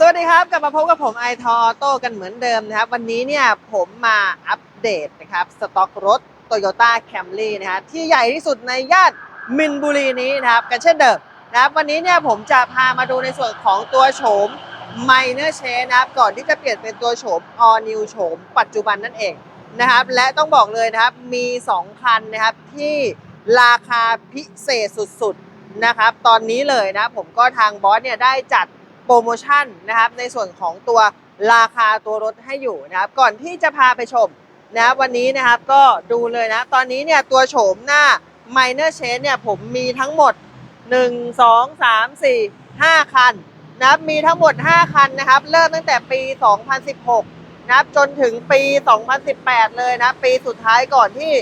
สวัสดีครับ กลับมาพบกับผมไอทอโต้กันเหมือนเดิมนะครับ วันนี้เนี่ยผมมาอัปเดตนะครับสต็อกรถ Toyota Camry นะฮะที่ใหญ่ที่สุดในย่านมินบุรีนี้นะครับ กันเช่นเดิมนะครับ วันนี้เนี่ยผมจะพามาดูในส่วนของตัวโฉม Minor Change นะครับ ก่อนที่จะเปลี่ยนเป็นตัวโฉม All New โฉมปัจจุบันนั่นเองนะครับ และต้องบอกเลยนะครับมี 2 คันนะครับที่ราคาพิเศษสุดๆนะครับ ตอนนี้เลยนะผมก็ทางบอสเนี่ยได้จัด โปรโมชั่นนะครับในส่วนของตัวราคาตัวรถให้อยู่นะครับก่อนที่จะพาไปชมนะครับวันนี้นะครับก็ดูเลยนะ ตอนนี้เนี่ยตัวโฉมหน้า Minor Change เนี่ยผมมีทั้งหมด 1 2 3 4 5 คันนะครับมีทั้งหมด 5 คันนะครับ เริ่มตั้งแต่ปี 2016 นะครับจนถึงปี 2018 เลยนะปีสุดท้ายก่อนที่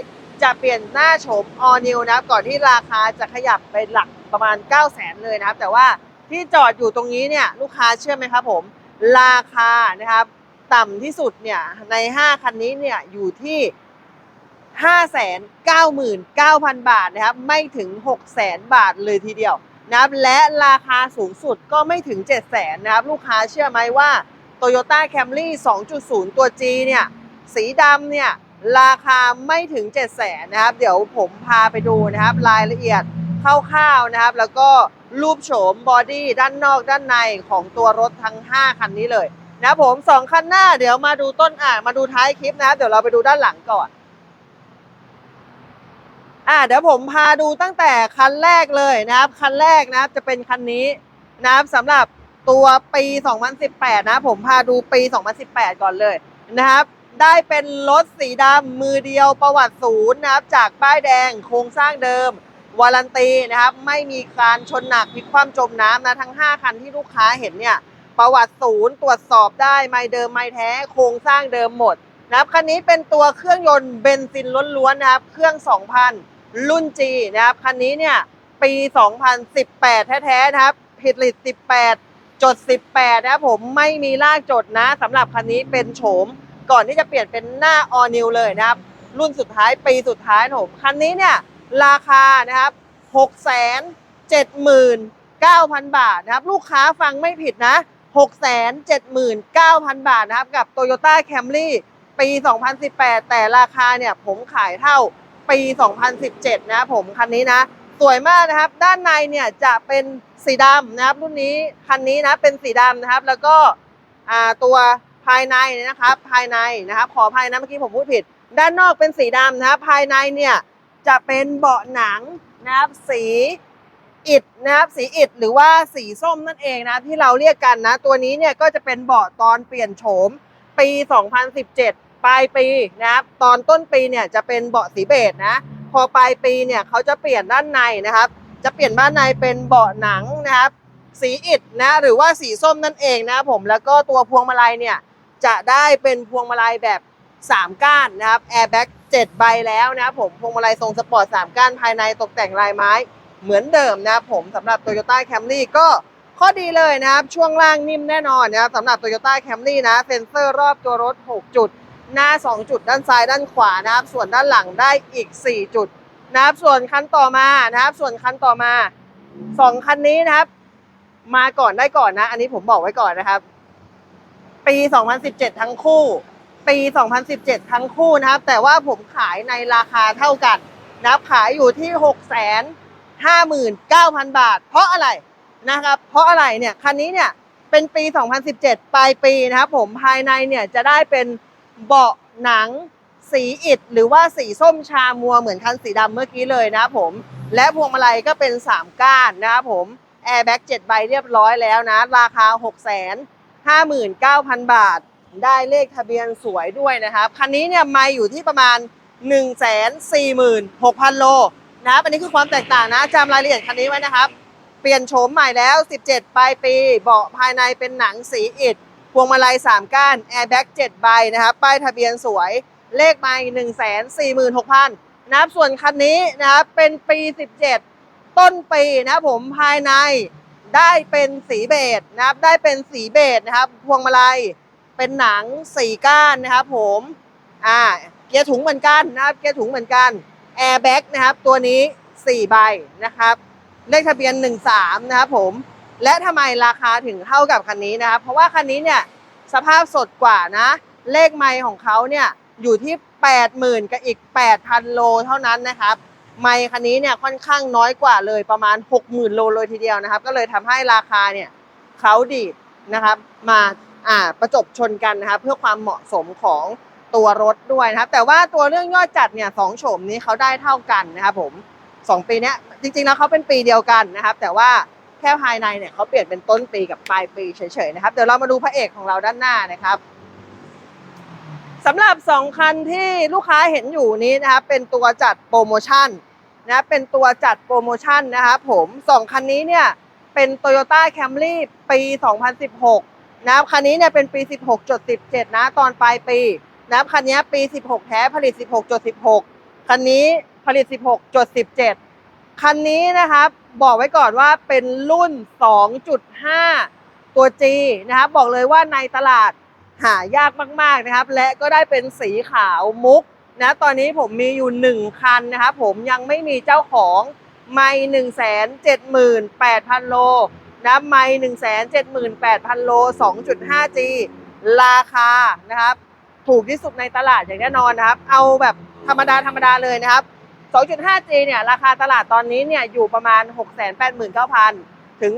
จะเปลี่ยนหน้าโฉม All New นะครับก่อนที่ราคาจะขยับไปหลักประมาณ 9 0 0 0 0 0 เลยนะครับ แต่ว่า ที่จอดอยู่ตรงนี้เนี่ยลูกค้าเชื่อไหมครับผมราคานะครับ ต่ำที่สุดเนี่ยใน 5 คันนี้เนี่ยอยู่ที่ 599,000 บาทนะครับ ไม่ถึง 600,000 บาทเลยทีเดียวนะครับและราคาสูงสุดก็ไม่ถึง 700,000นะครับ ลูกค้าเชื่อไหมว่า Toyota Camry 2.0 ตัว G เนี่ยสีดำเนี่ยราคาไม่ถึง 700,000นะครับ เดี๋ยวผมพาไปดูนะครับ รายละเอียดคร่าวๆนะครับ แล้วก็ รูปโฉมบอดี้ด้านนอกด้านในของตัวรถทั้ง 5 คันนี้เลยนะผมสองคันหน้าเดี๋ยวมาดูต้นอ่ามาดูท้ายคลิปนะ เดี๋ยวเราไปดูด้านหลังก่อน อ่าเดี๋ยวผมพาดูตั้งแต่คันแรกเลยนะครับ คันแรกนะครับจะเป็นคันนี้นะครับสำหรับตัวปี 2018 นะผมพาดูปี 2018 ก่อนเลยนะครับ ได้เป็นรถสีดำมือเดียวประวัติศูนย์นะครับ จากป้ายแดงโครงสร้างเดิม วารันตีนะครับไม่มีการชนหนักพลิกคว่ำจมน้ำนะทั้ง 5 คันที่ลูกค้าเห็นเนี่ยประวัติศูนย์ตรวจสอบได้ไม่เดิมไม่แท้โครงสร้างเดิมหมดนะครับคันนี้เป็นตัวเครื่องยนต์เบนซินล้วนๆนะครับเครื่อง 2,000 รุ่น G นะครับคันนี้เนี่ยปี 2018 แท้ๆนะครับผลิต18 จด 18 นะครับผมไม่มีลากจดนะสำหรับคันนี้เป็นโฉม ก่อนที่จะเปลี่ยนเป็นหน้า All New เลยนะครับรุ่นสุดท้ายปีสุดท้ายผมคันนี้เนี่ย ราคานะครับ679,000บาทนะครับ ลูกค้าฟังไม่ผิดนะ679,000บาทนะครับ กับ Toyota Camry ปี 2018 แต่ราคาเนี่ยผมขายเท่าปี 2017 นะครับผมคันนี้นะ สวยมากนะครับ ด้านในเนี่ยจะเป็นสีดำนะครับ รุ่นนี้คันนี้นะเป็นสีดำนะครับ แล้วก็ตัวภายในเนี่ยนะครับ ภายในนะครับ ขอภัยนะเมื่อกี้ผมพูดผิด ด้านนอกเป็นสีดำนะครับ ภายในเนี่ย จะเป็นเบาะหนังนะครับสีอิฐนะครับสีอิฐหรือว่าสีส้มนั่นเองนะที่เราเรียกกันนะ ตัวนี้เนี่ยก็จะเป็นเบาะตอนเปลี่ยนโฉมปี 2017 ปลายปีนะครับตอนต้นปีเนี่ยจะเป็นเบาะสีเบจนะ พอปลายปีเนี่ยเขาจะเปลี่ยนด้านในนะครับ จะเปลี่ยนด้านในเป็นเบาะหนังนะครับ สีอิฐนะหรือว่าสีส้มนั่นเองนะผมแล้วก็ตัวพวงมาลัยเนี่ยจะได้เป็นพวงมาลัยแบบ 3 ก้านนะครับแอร์แบ็ก7ใบแล้วนะครับผมพวงมาลัยทรงสปอร์ต 3 ก้านภายในตกแต่งลายไม้เหมือนเดิมนะครับผมสำหรับ Toyota Camry ก็ข้อดีเลยนะครับ ช่วงล่างนิ่มแน่นอนนะครับสำหรับ Toyota Camry นะเซ็นเซอร์รอบตัวรถ 6 จุด หน้า 2 จุด ด้านซ้ายด้านขวานะครับ ส่วนด้านหลังได้อีก 4 จุดนะครับส่วนคันต่อมานะครับ ส่วนคันต่อมา 2 คันนี้นะครับ มาก่อนได้ก่อนนะ อันนี้ผมบอกไว้ก่อนนะครับ ปี 2017 ทั้งคู่ ปี 2017 ทั้งคู่นะครับ แต่ว่าผมขายในราคาเท่ากันนะครับขายอยู่ที่ 659,000 บาท เพราะอะไรนะครับ เพราะอะไรเนี่ยคันนี้เนี่ยเป็นปี 2017 ปลายปีนะครับผมภายในเนี่ยจะได้เป็นเบาะหนังสีอิฐหรือว่าสีส้มชามัวเหมือนคันสีดำเมื่อกี้เลยนะครับผมและพวงมาลัยก็เป็น 3 ก้านนะครับผมแอร์แบ็ก7ใบเรียบร้อยแล้วนะ ราคา 6 5 9 0 0 0 บาท ได้เลขทะเบียนสวยด้วยนะครับคันนี้เนี่ยมาอยู่ที่ประมาณ 1 4 6 0 0 0 โลนะครับอันนี้คือความแตกต่างนะจำรายละเอียดคันนี้ไว้นะครับ เปลี่ยนโฉมใหม่แล้ว 17 ปลายปี เบาะภายในเป็นหนังสีอิฐพวงมาลัย 3 ก้านแอร์แบ็ก7ใบนะครับ ป้ายทะเบียนสวยเลขไม่1 4 6 0 0 0นะครับส่วนคันนี้นะครับเป็นปี 17 ต้นปีนะผมภายในได้เป็นสีเบจนะครับได้เป็นสีเบจนะครับ พวงมาลัย เป็นหนังสีก้านนะครับผมอ่าเกียร์ถุงเหมือนกันนะครับเกียร์ถุงเหมือนกันแอร์แบ็กนะครับตัวนี้4ใบนะครับเลขทะเบียน 13 นะครับผมและทำไมราคาถึงเท่ากับคันนี้นะครับ เพราะว่าคันนี้เนี่ยสภาพสดกว่านะ เลขไมล์ของเขาเนี่ยอยู่ที่ 80,000 กับอีก 8,000 โลเท่านั้นนะครับ ไมล์คันนี้เนี่ยค่อนข้างน้อยกว่าเลยประมาณ 60,000 โลเลยทีเดียวนะครับ ก็เลยทำให้ราคาเนี่ยเขาดีดนะครับมา อ่าประจบชนกันนะครับ เพื่อความเหมาะสมของตัวรถด้วยนะครับ แต่ว่าตัวเรื่องยอดจัดเนี่ยสองโฉมนี้เขาได้เท่ากันนะครับผมสองปีนี้จริงๆแล้วเขาเป็นปีเดียวกันนะครับ แต่ว่าแค่ภายในเนี่ยเขาเปลี่ยนเป็นต้นปีกับปลายปีเฉยๆนะครับเดี๋ยวเรามาดูพระเอกของเราด้านหน้านะครับสำหรับ 2 คันที่ลูกค้าเห็นอยู่นี้นะครับเป็นตัวจัดโปรโมชั่นนะเป็นตัวจัดโปรโมชั่นนะครับผม 2 คันนี้เนี่ยเป็น Toyota Camry ปี 2016 นะครับคันนี้เนี่ยเป็นปี 16.17 นะตอนปลายปีนะครับคันนี้ปี 16 แท้ผลิต 16.16 คันนี้ผลิต 16.17 คันนี้นะครับบอกไว้ก่อนว่าเป็นรุ่น 2.5 ตัว G นะครับบอกเลยว่าในตลาดหายากมากๆนะครับ และก็ได้เป็นสีขาวมุกนะตอนนี้ผมมีอยู่ 1 คันนะครับผมยังไม่มีเจ้าของไม่ 1 7 8 0 0 0 โล นะไม่1 7 8 0 0โล 2.5G ราคานะครับ ถูกที่สุดในตลาดอย่างแน่นอนนะครับ เอาแบบธรรมดาธรรมดาเลยนะครับ 2.5G เนี่ยราคาตลาดตอนนี้เนี่ยอยู่ประมาณ 689,000 ถึง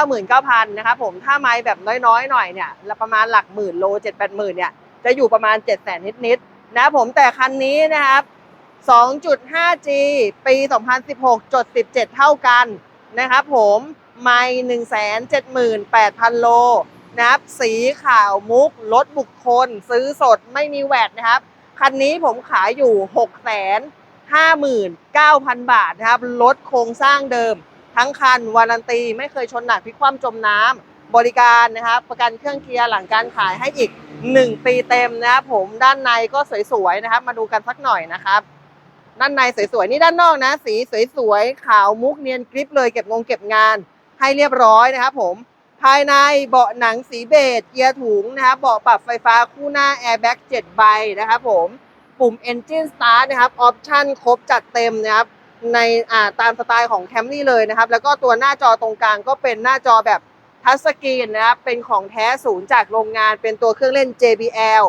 699,000 นะครับผมถ้าไม้แบบน้อยๆ หน่อยเนี่ยประมาณหลักหมื่นโล 7-8,000เนี่ยจะอยู่ประมาณ 700,000 นิดๆ นะผมแต่คันนี้นะครับ 2.5G ปี 2016 จด 17 เท่ากันนะครับผม ไม่178,000โลนะครับ สีขาวมุกรถบุคคล ซื้อสดไม่มีแวดนะครับ คันนี้ผมขายอยู่659,000บาทนะครับรถโครงสร้างเดิม ทั้งคันวารันตี ไม่เคยชนหนักพลิกคว่ำจมน้ำบริการนะครับ ประกันเครื่องเกียร์หลังการขายให้อีก 1 ปีเต็มนะครับผมด้านในก็สวยๆนะครับ มาดูกันสักหน่อยนะครับด้านในสวยๆ นี่ด้านนอกนะ สีสวยๆ ขาวมุกเนียนกริปเลยเก็บงงเก็บงาน ให้เรียบร้อยนะครับผมภายในเบาะหนังสีเบจเกียร์ถุงนะครับเบาะปรับไฟฟ้าคู่หน้าแอร์แบ็ก7ใบนะครับผมปุ่ม Engine Start นะครับออปชั่นครบจัดเต็มนะครับในอ่าตามสไตล์ของแคมรี่เลยนะครับ แล้วก็ตัวหน้าจอตรงกลางก็เป็นหน้าจอแบบทัชสกรีนนะครับเป็นของแท้ศูนย์จากโรงงานเป็นตัวเครื่องเล่น JBL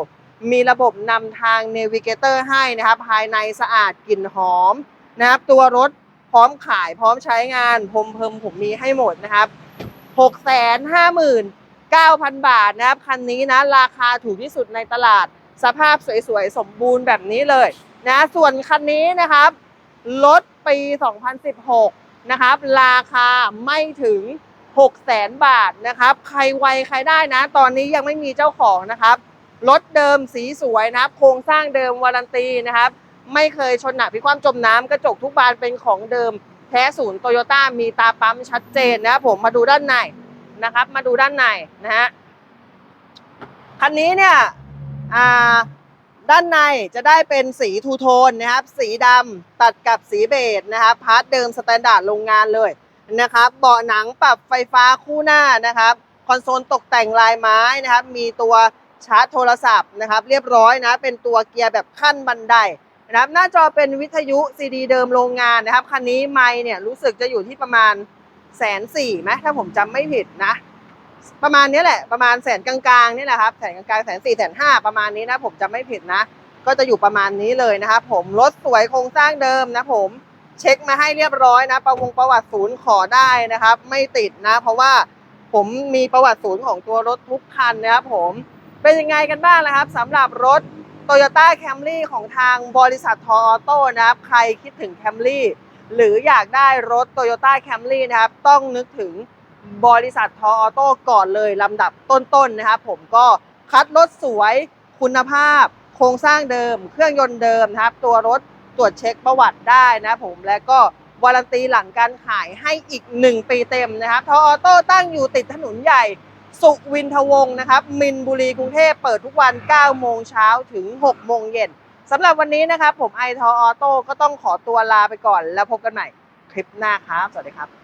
มีระบบนำทาง Navigator ให้นะครับ ภายในสะอาดกลิ่นหอมนะครับตัวรถ พร้อมขายพร้อมใช้งานพรมเพิ่มผมมีให้หมดนะครับ659,000บาทนะครับคันนี้นะราคาถูกที่สุดในตลาด สภาพสวยๆ สมบูรณ์แบบนี้เลยนะส่วนคันนี้นะครับรถปี 2016 นะครับ ราคาไม่ถึง 600,000บาทนะครับ ใครไวใครได้นะ ตอนนี้ยังไม่มีเจ้าของนะครับ รถเดิมสีสวยนะครับ โครงสร้างเดิมวารันตีนะครับ ไม่เคยชนหนักพิความจมน้ำกระจกทุกบานเป็นของเดิมแท้ศูนย์โตโยต้ามีตาปั๊มชัดเจนนะครับผมมาดูด้านในนะครับ มาดูด้านในนะฮะคันนี้เนี่ยด้านในจะได้เป็นสีทูโทนนะครับ สีดำตัดกับสีเบจนะครับพาร์ทเดิมสแตนดาร์ดโรงงานเลยนะครับเบาะหนังปรับไฟฟ้าคู่หน้านะครับ คอนโซลตกแต่งลายไม้นะครับ มีตัวชาร์จโทรศัพท์นะครับ เรียบร้อยนะ เป็นตัวเกียร์แบบขั้นบันได นะครับหน้าจอเป็นวิทยุซีดีเดิมโรงงานนะครับ คันนี้ไม่เนี่ยรู้สึกจะอยู่ที่ประมาณแสนสี่ไหมถ้าผมจำไม่ผิดนะ ประมาณนี้แหละประมาณแสนกลางๆนี่แหละครับแสนกลางๆแสนสี่แสนห้าประมาณนี้นะผมจำไม่ผิดนะ ก็จะอยู่ประมาณนี้เลยนะครับผมรถสวยโครงสร้างเดิมนะผมเช็คมาให้เรียบร้อยนะ ประวงประวัติศูนย์ขอได้นะครับ ไม่ติดนะ เพราะว่าผมมีประวัติศูนย์ของตัวรถทุกคันนะครับผมเป็นยังไงกันบ้างนะครับสำหรับรถ Toyota Camry ของทางบริษัททออโต้นะครับ ใครคิดถึง Camry หรืออยากได้รถ Toyota Camry นะครับ ต้องนึกถึงบริษัททออโต้ก่อนเลยลำดับต้นๆนะครับผมก็คัดรถสวยคุณภาพ โครงสร้างเดิม เครื่องยนต์เดิมนะครับ ตัวรถตรวจเช็คประวัติได้นะครับผมและก็วารันตีหลังการขายให้อีก 1 ปีเต็มนะครับทออโต้ตั้งอยู่ติดถนนใหญ่ สุวินทวงศ์นะครับ มินบุรีกรุงเทพเปิดทุกวัน 9 โมงเช้าถึง 6 โมงเย็นสำหรับวันนี้นะครับ ผมไอทออโต้ก็ต้องขอตัวลาไปก่อน แล้วพบกันใหม่คลิปหน้าครับ สวัสดีครับ